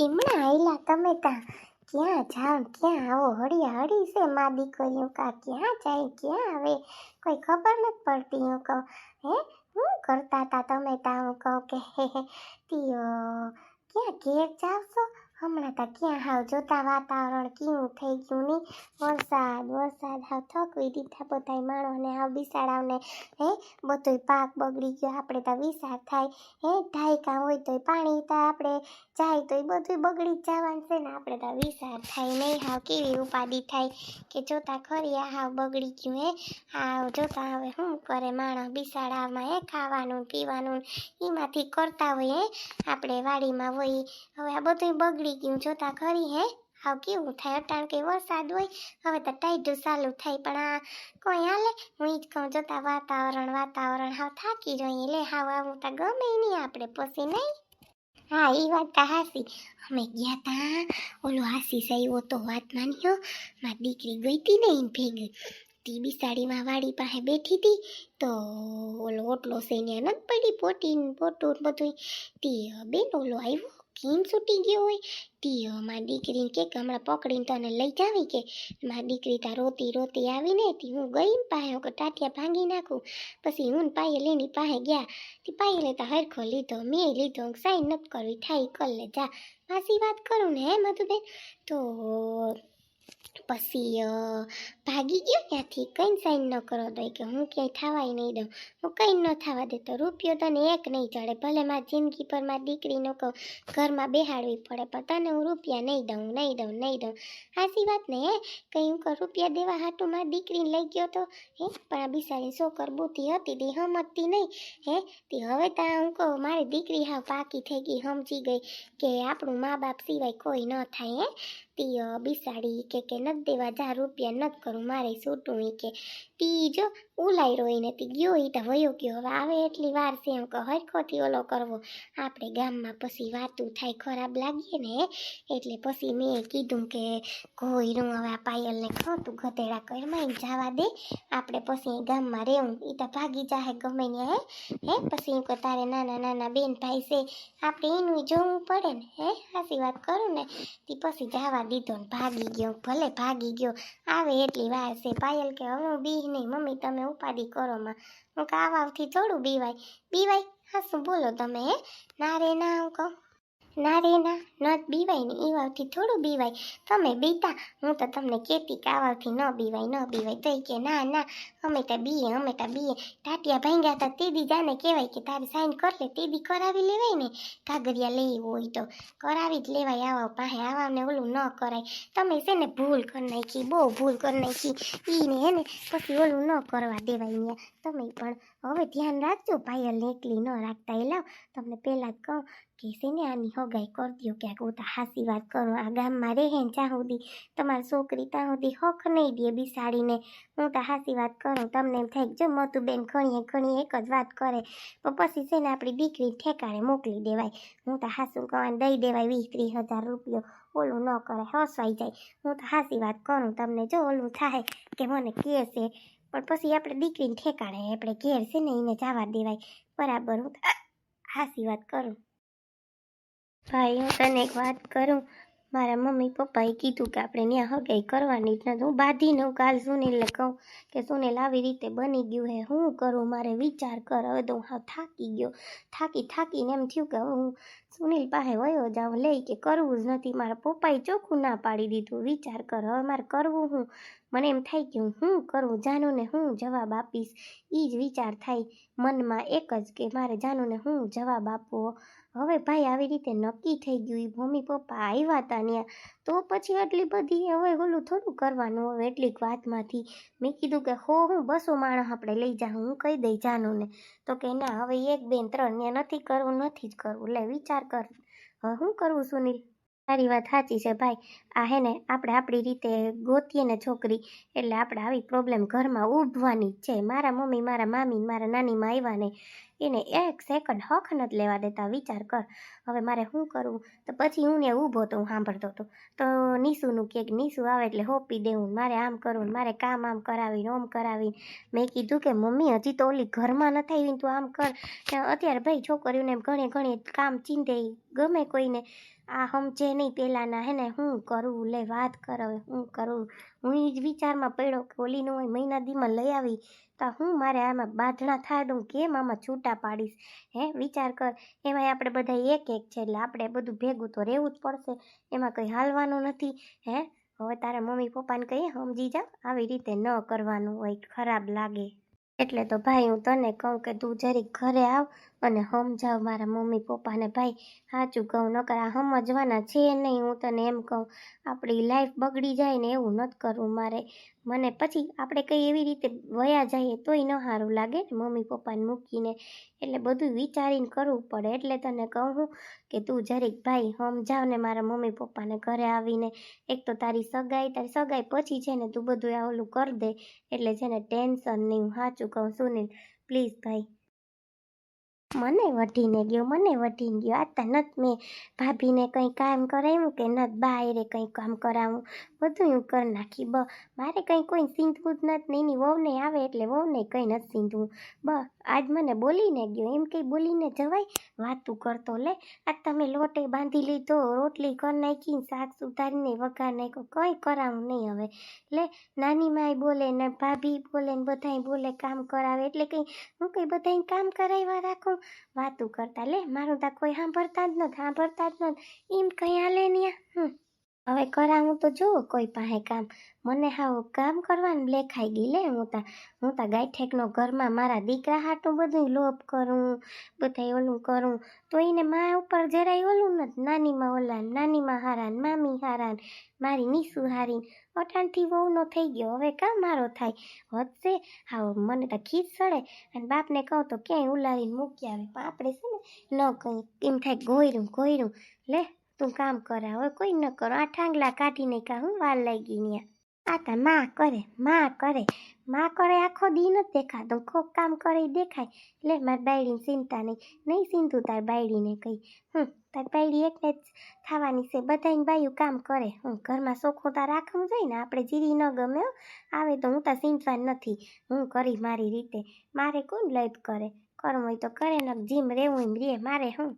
ચીમણા આયલા તમે ત્યાં ક્યાં જાઓ ક્યાં આવો? હળી હળી છે મા દીકરીઓ કા? ક્યાં જાય, ક્યાં આવે? કોઈ ખબર નથી પડતી હું કહું. હે? શું કરતા હતા તમે ત્યાં હું કહું કે, હે હે તી ક્યાં ઘેર જાવ છો હમણાં તો ક્યાં હાવ જોતા વાતાવરણ કેવું થઈ ગયું ને વરસાદ વરસાદ, હાવ થકવી દીધા બધાય માણસને હાવ બિસાડાવને, હે? બધોય પાક બગડી ગયો, આપણે તો વિસાર થાય. હે? ઢાયકા હોય તોય પાણી તો આપણે જાય તોય બધુંય બધું બગડી જ જવાનું છે ને આપણે તો વિશાળ થાય નહીં, હાવ કેવી ઉપાધિ થાય કે જોતા ખરી આ હાવ બગડી ગયું, હે? હાવ જોતા હવે શું કરે માણસ બિસાડામાં હે? ખાવાનું પીવાનું એમાંથી કરતા હોય, હે? આપણે વાડીમાં હોય, હવે આ બધું બગડી ગયું. જોતા ખરી હે? હાવ કેવું થાય? અટાણ કે વરસાદ હોય, હવે તો ટાઈટું ચાલુ થાય. પણ આ કોઈ હાલે? હું જ કહું, જોતા વાતાવરણ વાતાવરણ હાવ થાકી જોઈએ. લે, હાવ આવું તો ગમે નહીં આપણે પછી, નહીં? હા એ વાત તો હાસી અમે ગયા તા, ઓલો હાસી સાહેબ તો વાત માન્યો. મારી દીકરી ગઈ હતી ને એને ભેગી. તી બિસાડીમાં વાડી પાસે બેઠી હતી તો ઓલો ઓટલો સૈન્ય નથી પડી, પોટી પોટું બધું તી બેન ઓલો આવ્યો કેમ છૂટી ગયો હોય તીઓ મારી દીકરીને કે કે હમણાં પકડીને તને લઈ જાવી કે? મારી દીકરી તા રોતી રોતી આવીને તી હું ગઈ પાસે હું ટાટિયા ભાંગી નાખું. પછી હું પાયે લઈને પાસે ગયા. તે પાયે લેતા હરખો લીધો, મેં લીધો સાઈન નથી કરવી થાય કલ જા. માસી વાત કરું ને, હે મધુબેન? તો પછી ભાગી ગયો ત્યાંથી. કંઈ સાઈન ન કરો દો કે હું ક્યાંય થવાય નહીં દઉં. હું કંઈ ન થવા દેતો રૂપિયો તને એક નહીં ચડે. ભલે મારી જિંદગી પર મારી દીકરીનો કહું ઘરમાં બેહાડવી પડે, પણ તને હું રૂપિયા નહીં દઉં નહીં દઉં નહીં દઉં. હાસી વાત ને, હે? કંઈ હું કહું રૂપિયા દેવા હાટું મારી દીકરીને લઈ ગયો તો? હે? પણ આ બિસારી છોકર બુદ્ધિ હતી, તે હમતતી નહીં. હે? તે હવે ત્યાં હું કહું, મારી દીકરી હા પાકી થઈ ગઈ, સમજી ગઈ કે આપણું મા બાપ સિવાય કોઈ ન થાય, હે? તે બિસાડી કે કે નથી દેવા જા રૂપિયા નથી કરું. મારે ઈ કે, તી જો, ઉલાઈ રોઈ નથી ગયો એ તો વયો ગયો. હવે આવે એટલી વાર છે એમ કે હરખોથી ઓલો કરવો. આપણે ગામમાં પછી વાતું થાય, ખરાબ લાગીએ ને એટલે પછી મેં કીધું કે કોઈનું હવે આ પાયલને ખોટું ગધેડા કરમાઈને જવા દે. આપણે પછી ગામમાં રહેવું એ તો ભાગી જાહે ગમે હે? હે? પછી એમ કે, તારે નાના નાના બેન ભાઈ છે, આપણે એનું જોવું પડે ને, હે? સાચી વાત કરું ને. તે પછી જવા દીધો ને ભાગી ગયો, ભલે ભાગી ગયો. આવે એટલી વાર છે. પાયલ કે હું બીહ નહીં, મમ્મી, તમે ઉપાધિ કરો માં. હું કાવાવથી થોડું બીવાય. બીવાય? હા શું બોલો તમે, હે? ના રે, ના હું કહું. ના રે, ના ન બીવાય ને એ થોડું બીવાય. તમે બીતા, હું તો તમને કહેતી કે આ ન બીવાય ન બીવાય. તો ઈ કે ના ના, અમે તો બીએ, અમે તો બીએ. ટાટિયા ભાંગ્યા હતા તે દી જાને કહેવાય કે તારી સાઈન કર લે તે દી કરાવી લેવાય ને. કાગરિયા લેવી હોય તો. કરાવી જ લેવાય, આવા પાસે આવાને ઓલું ન કરાય. તમે છે ને ભૂલ કરી નાખી, બહુ ભૂલ કરી નાખી. ઈને હે ને, પછી ઓલું ન કરવા દેવાય અહીંયા તમે પણ હવે ધ્યાન રાખજો પાયલ એકલી ન રાખતા, એ લાવ. તમને પહેલાં જ કહું કે છે ને આની હગાઈ કરી દો ક્યાંક હું તો હાસી વાત કરું. આ ગામમાં રહે ને ત્યાં સુધી તમારી છોકરી ત્યાં સુધી હક નહીં દે બિસાડીને. હું તો હાસી વાત કરું. તમને એમ થાય જો જો બેન ઘણીએ ઘણી એક જ વાત કરે, પણ પછી છે ને આપણી દીકરી ઠેકાણે મોકલી દેવાય. હું તો હાસું કહેવાને દઈ દેવાય વીસ ત્રીસ હજાર રૂપિયો. ઓલું ન કરે, હસવાઈ જાય. હું તો હાસી વાત કરું તમને. જો ઓલું થાય કે મને કહે છે, પણ પછી આપણે દીકરીને ઠેકાણે, આપણે ઘેર છે ને એને જવા દેવાય. બરાબર, હું હાસી વાત કરું. ભાઈ, હું તને એક વાત કરું. મારા મમ્મી પપ્પાએ કીધું કે આપણે ત્યાં હગાઈ કરવાની જ નથી. હું બાંધીને હું કાલ સુનિલને કહું કે સુનિલ આવી રીતે બની ગયું હે હું કરું? મારે વિચાર કર. હવે તો હું થાકી ગયો. થાકી થાકીને એમ થયું કે હું સુનિલ પાસે વયો જાઉં લઈ કે કરવું જ નથી. મારા પપ્પાએ ચોખ્ખું ના પાડી દીધું. વિચાર કર. હવે મારે કરવું હું. મને એમ થાય કે હું કરું? જાનુને હું જવાબ આપીશ. એ જ વિચાર થાય મનમાં એક જ કે મારે જાનુને હું જવાબ આપવો. હવે ભાઈ આવી રીતે નક્કી થઈ ગયું એ મમ્મી પપ્પા આવ્યા હતા ત્યાં, તો પછી આટલી બધી હવે ઓલું થોડું કરવાનું, હવે એટલીક વાતમાંથી મેં કીધું કે હો, હું બસો માણસ આપણે લઈ જાઉં, હું કહી દઈ જાનુંને. તો કે ના, હવે એક બેન ત્રણ ને નથી કરવું, નથી જ કરવું. લે, વિચાર કર. હવે શું કરવું સુનિલ? તારી વાત સાચી છે ભાઈ. આ હે ને, આપણે આપણી રીતે ગોતીએ ને છોકરી, એટલે આપણે આવી પ્રોબ્લેમ ઘરમાં ઊભવાની છે. મારા મમ્મી, મારા મામી મારા નાનીમાં આવ્યા એને એક સેકન્ડ હક નથી લેવા દેતા. વિચાર કર. હવે મારે શું કરવું? તો પછી હું ને ઊભો તો હું સાંભળતો હતો. તો નીસુનું કે નીસુ આવે એટલે હોપી દેવું મારે આમ કરવું મારે કામ આમ કરાવીને, ઓમ કરાવીને. મેં કીધું કે મમ્મી, હજી તો ઓલી ઘરમાં નથી આવીને તું આમ કર. અત્યારે ભાઈ છોકરીઓને ઘણી ઘણી કામ ચીંધે ગમે કોઈને. આ સમજે નહીં પહેલાંના હે ને? હું કરું? લે, વાત કર હવે, હું કરું? હું એ જ વિચારમાં પડ્યો કે ઓલીનું હોય મહિના દીમાં લઈ આવી, તો હું મારે આમાં બાંધણા થાય તો હું કેમ આમાં છૂટા પાડીશ? હે, વિચાર કર. એમાંય આપણે બધા એક એક છે, એટલે આપણે બધું ભેગું તો રહેવું જ પડશે. એમાં કંઈ હાલવાનું નથી, હે? હવે તારા મમ્મી પપ્પાને કહીએ સમજી જા આવી રીતે ન કરવાનું હોય, ખરાબ લાગે. એટલે તો ભાઈ, હું તને કહું કે તું જરીક ઘરે આવ અને સમજાવ મારા મમ્મી પપ્પાને ભાઈ, સાચું કહું, નકર આ સમજવાના છે નહીં, હું તને એમ કહું, આપણી લાઈફ બગડી જાય ને એવું નથી કરવું મારે. મને પછી આપણે કંઈ એવી રીતે વયા જઈએ તોય ન સારું લાગે ને મમ્મી પપ્પાને મૂકીને. એટલે બધું વિચારીને કરવું પડે. એટલે તને કહું હું કે તું જરીક ભાઈ સમજાવ ને મારા મમ્મી પપ્પાને ઘરે આવીને. એક તો તારી સગાઈ તારી સગાઈ પછી છે ને તું બધું આ ઓલું કરી દે. એટલે છે ને ટેન્શન નહીં હું સાચું કહું સુનિલ પ્લીઝ ભાઈ મને વઢીને ગયો, મને વઢીને ગયો. આ તો નથી મેં ભાભીને કંઈ કામ કરાવ્યું કે નથી બાયરે કંઈ કામ કરાવું? બધું હું કરી નાખી. બ, મારે કંઈ કોઈ સીંધવું જ નથી નહીં વહુને આવે એટલે વહુને કંઈ નથી સીંધવું. બ, આજ મને બોલીને ગયો. એમ કંઈ બોલીને જવાય? વાતું કરતો લે. આ તમે લોટે બાંધી લીધો, રોટલી કરી નાખી શાક સુધારીને, વઘાર નાખ્યો. કંઈ કરાવું નહીં હવે. લે, નાની માય બોલે ને ભાભી બોલે ને બધાય બોલે કામ કરાવે. એટલે કંઈ હું કંઈ બધાય કામ કરાવ્યા રાખું? વાતું કરતા. લે, મારું તા કોઈ સાંભળતા જ નથી, સાંભળતા જ નથી. એમ કંઈ હાલે હમ. હવે કરાવું તો જોઉં કોઈ પાસે કામ. મને હાવ કામ કરવાનું લેખાઈ ગઈ. લે, હું તા હું તા ગાયઠેકનો ઘરમાં મારા દીકરા હાટું બધું લોભ કરું, બધાય ઓલું કરું. તો એને મા ઉપર જરાય ઓલું નથી. નાનીમાં ઓલા નાનીમાં હારાન, મામી હારાન, મારી નીસુ હારીન. અઠાણથી વહુનો થઈ ગયો. હવે કા મારો થાય. વધશે? હાવ, મને તો ખીજ સડે. અને બાપને કહું તો ક્યાંય ઉલારીને મૂકી આવે. પણ આપણે છે ને, ન કંઈ એમ થાય ગોયરું ગોયરું લે, તું કામ કરાવે કોઈ ન કરો. આ ઠાંગલા કાઢીને કા, હું વાર લાગી ત્યાં તા માં કરે માં કરે. માં કરે આખો દી નથી દેખાતો ખોક કામ કરે દેખાય. લે, મારી બાયડીને ચિંતા નહીં નહીં ચિંતું તાર બાયડીને કહી હમ, તાર બાયડી એકને જ થવાની છે. બધાને બાયું કામ કરે. હું ઘરમાં ચોખ્ખું તાર રાખવું જોઈએ ને. આપણે જીરી ન ગમે આવે તો હું તાર સિંચવા નથી. હું કરી મારી રીતે. મારે કોણ લઈ કરે? કરવું હોય તો કરે ને જીમ રહેવું એમ રે. મારે હું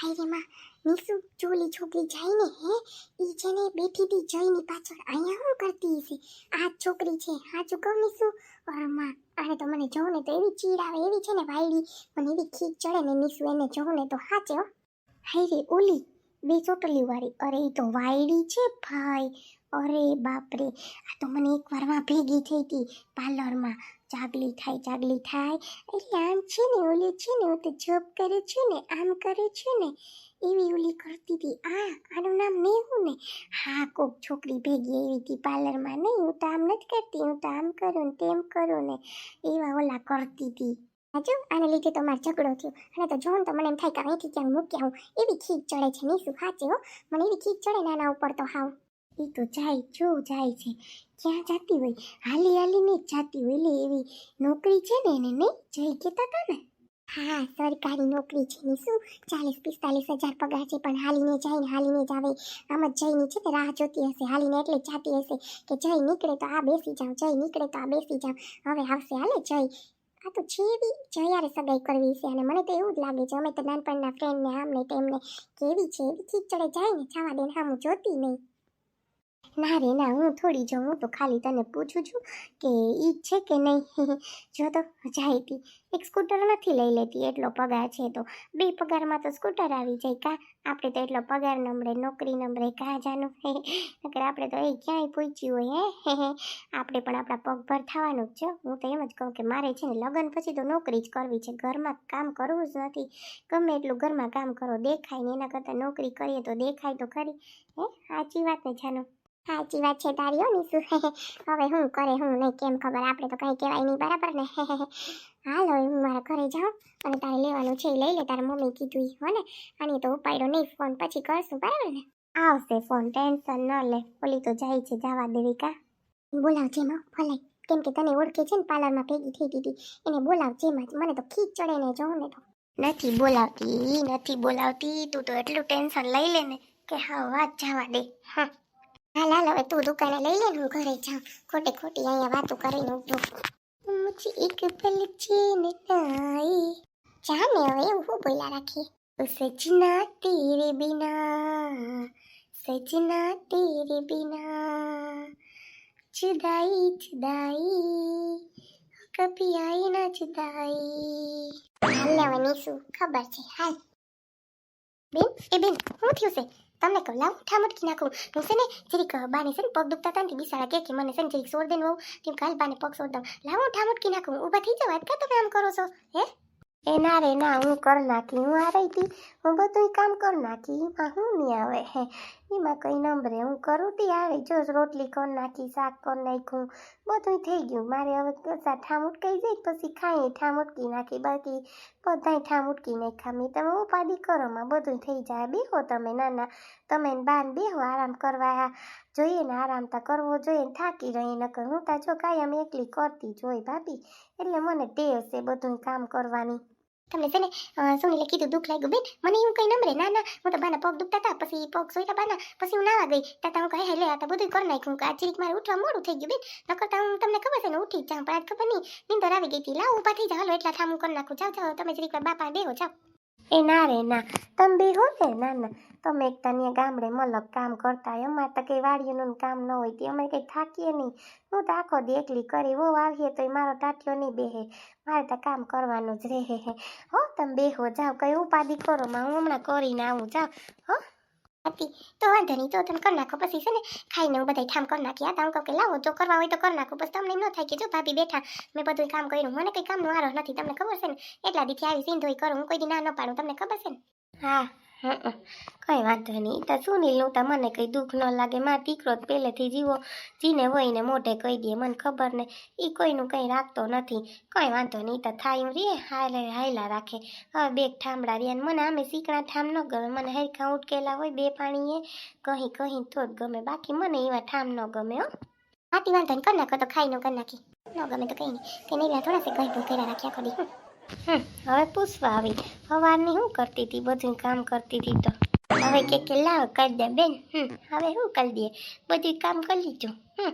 હાય રે માં નીસુ ચોલી છોકરી જાય ને હે, ઈ છે ને બેઠી હતી જઈની પાછળ અહીંયા હું કરતી હશે? આ છોકરી છે. હાચું કહું અરે માં અરે તો મને જોઉં ને તો એવી ચીડ આવે, એવી છે ને વાયડી. મને એવી ખીચ ચડે ને નિશુ એને જોઉં ને તો હો. હાય ઓલી, બે ચોટલી વાળી. અરે એ તો વાયડી છે ભાઈ. અરે બાપરે, આ તો મને એક વારમાં ભેગી થઈ હતી પાર્લરમાં. ચાગલી થાય ચાગલી થાય. એટલે આમ છે ને, ઓલી છે ને, હું તો જોબ કરે છે ને, આમ કરે છે ને, એવી ઓલી કરતી હતી. આ, આનું નામ મેહું ને હા, કોક છોકરી ભેગી એવી હતી પાર્લરમાં. નહીં, હું તો આમ નથી કરતી, હું તો આમ કરું ને તેમ કરું ને, એવા ઓલા કરતી હતી. હજુ આને લીધે તો મારો ઝઘડો થયો. અને તો જોઉં તો મને એમ થાય કે અહીંથી ક્યાંક મૂકી આવું એવી ખીચ ચડે છે નહીં શું સાચે હો. મને એવી ખીચ ચડે નાના ઉપર તો હાવ. એ તો જાય, જો, જાય છે. ક્યાં જાતી હોય? હાલી હાલીને જ જાતી હોય એટલે એવી નોકરી છે ને એને નહીં? જઈ કહેતા હતા ને? હા, સરકારી નોકરી છે ને શું? ચાલીસ પિસ્તાલીસ હજાર પગાર છે, પણ હાલીને જાય ને હાલીને જ આવે. આમ જ જઈને છે તે રાહ જોતી હશે, હાલીને એટલે જાતી હશે કે જઈ નીકળે તો આ બેસી જાવ, જઈ નીકળે તો આ બેસી જાવ. હવે આવશે હાલે જઈ. આ તો છે જયારે સગાઈ કરવી છે અને મને તો એવું જ લાગે છે, અમે તો નાનપણના ફ્રેન્ડને આમને તેમને કેવી છે, એવી ખીચડે જાય ને, જવા દે ને હું જોતી નહીં. ના રે ના, હું થોડી હું તો ખાલી તને પૂછું છું કે ઈ જ છે કે નહીં? જો તો જાય હતી એક સ્કૂટર નથી લઈ લેતી, એટલો પગાર છે તો. બે પગારમાં તો સ્કૂટર આવી જાય કા? આપણે તો એટલો પગાર નંબરે નોકરી નંબરે કા જાનું? નકર આપણે તો એ ક્યાંય પહોંચ્યું હોય, હે? આપણે પણ આપણા પગભર થવાનું જ છે. હું તો એમ જ કહું કે મારે છે ને લગ્ન પછી તો નોકરી જ કરવી છે. ઘરમાં કામ કરવું જ નથી. ગમે એટલું ઘરમાં કામ કરો, દેખાય ને એના કરતાં નોકરી કરીએ તો દેખાય તો ખરી. હે? સાચી વાત ને, જાનું? સાચી વાત છે તારી હો નીસુ હવે હું કરે, હું નહીં, કેમ ખબર? આપણે તો કંઈ કહેવાય નહીં, બરાબર ને? હાલો, હું મારા ઘરે જાઉં અને તારે લેવાનું છે લઈ લે, તારા મમ્મી કીધું હો ને આની તો ઉપાડ્યો નહીં, ફોન પછી કરશું, બરાબર ને? આવશે ફોન, ટેન્શન ન લે, ઓલી તો જાય છે જવા દેવી કા. બોલાવજે માં ભલે. કેમ કે તને ઓળખે છે ને, પાર્લરમાં ભેગી થઈ દીધી એને બોલાવજે માં મને તો ખીચ ચડે ને જોઉં ને તો. નથી બોલાવતી નથી બોલાવતી, તું તો એટલું ટેન્શન લઈ લે ને કે હા વાત જવા દે. હા. હાલ હાલ હવે તું દુકાને લઈ લે હું ઘરે જાઉં. ખોટી ખોટી અહીંયા વાતો કરીને ઊભો મુજી એક પલચી ને આઈ જાને હવે એવું બોલ્યા રાખી સજના તેરે બિના, સજના તેરે બિના. જુદાઈ જુદાઈ કભી આઈ ના જુદાઈ હાલ લેવાની શું ખબર છે. હાલ. બેન, એ બેન, શું થયું છે? તમને કહું, લાવ ઠામટકી નાખું. હું છે ને જરીક બાને છે ને પગ દુખતા હતા ને બિસાડા કે કે મને છે ને જરીક સોર દેન વહુ. તેમ કાલ બાને પગ સોર દઉં. લાવ હું ઠામટકી નાખું. ઊભા થઈ જાવ કા તમે આમ કરો છો? હે? એ ના રે, ના, હું કર નાખી. હું આ રહી હતી હું બધું કામ કર નાખી. હું નહીં આવે, હે? એમાં કંઈ નંબરે હું કરું તી આવે. જો રોટલી કોણ નાખી, શાક કોણ નાખ્યું બધું થઈ ગયું. મારે હવે કશા ઠામ ઉટકાઈ જાય પછી ખાઈ ઠામ ઉટકી નાખી. બાકી બધાય ઠામ ઉટકી નાખ્યા. મેં તમે ઉપાધિ કરો, માં બધું થઈ જાય. બેહો તમે નાના, તમે બાન બેહો. આરામ કરવા જોઈએ ને આરામ તો કરવો જોઈએ ને થાકી રહી નકર હું તા જો કાયમ એકલી કરતી જોઈ ભાભી. એટલે મને ટેવ છે બધું કામ કરવાની. તમને છે ને સુનીલે કીધું દુઃખ લાગ્યું બેન મને એવું કઈ નમરે ના ના હું તો બાના પગ દુખતા હતા પછી પગ સોઈતા બાના પછી હું નાવા ગઈ તાતા હું કહે હેલે આ તો બધું કરી નાખ્યું કે આ ચીરીક મારે ઉઠવા મોડું થઈ ગયું બેન નકર તો હું તમને ખબર છે ને ઉઠી જ જાઉં પણ આજ ખબર નહીં નીંદર આવી ગઈ હતી લાવ ઊભા થઈ જાઓ હાલો એટલા થામું કરી નાખું જાઓ જાઓ તમે જરીક બાપા દેવો જાઓ એ ના રે, ના. તમે બેહો ને, ના ના. તમે એક તને ગામડે મલક કામ કરતા હોય. અમારે તો કંઈ વાડીઓનું કામ ન હોય તે અમે કંઈ થાકીએ નહીં. હું તો આખો દી એકલી કરી વહુ આવીએ તો મારો ટાટિયો નહીં બેહે. મારે તો કામ કરવાનું જ રહે. હે હો તમે બેહો જાઓ. કંઈ ઉપાધિ કરો, માં હું હમણાં કરીને આવું, જાઓ. હો. હતી તો વાંધો નહીં. તો તમે કરી નાખો. પછી છે ને, ખાઈને હું બધા ઠામ કરી નાખી. આ તો હું કહું કે લાવો, જો કરવા હોય તો કરી નાખો. પછી તમને ન થાય કે જો ભાભી બેઠા, મેં બધું કામ કર્યું. મને કંઈ કામનો આરો નથી. તમને ખબર છે ને, એટલા દીથી આવી સીંધોઈ કરું. હું કોઈ દી ના ન પાડું. તમને ખબર છે ને? હં. કંઈ વાંધો નહીં. તો સુનિલનું તો મને કંઈ દુઃખ ન લાગે. મારા દીકરો પહેલેથી જીવો. જીને હોય ને મોઢે કહી દે, મને ખબર ને. એ કોઈનું કંઈ રાખતો નથી. કંઈ વાંધો નહીં તો થાય રે. હાલે, હાયલા રાખે. હવે બે ઠામડા રે મને આમે શીકણા ઠામ ન ગમે. મને હરખા ઉટકેલા હોય બે પાણીએ. કહી કહી તો જ ગમે. બાકી મને એવા ઠામ ન ગમે, હો. હાથી વાંધો નહીં. કર નાખો તો ખાઈ ન કર નાખી. ન ગમે તો કંઈ નહીં. કે નહીં થોડા છે કંઈ રાખ્યા કરી હવે પૂછવા આવી સવારની શું કરતી હતી? બધું કામ કરતી હતી તો. હવે કે લાવ, કરી દે બેન હવે શું કરી દે બધું કામ કરી લીધું, હમ.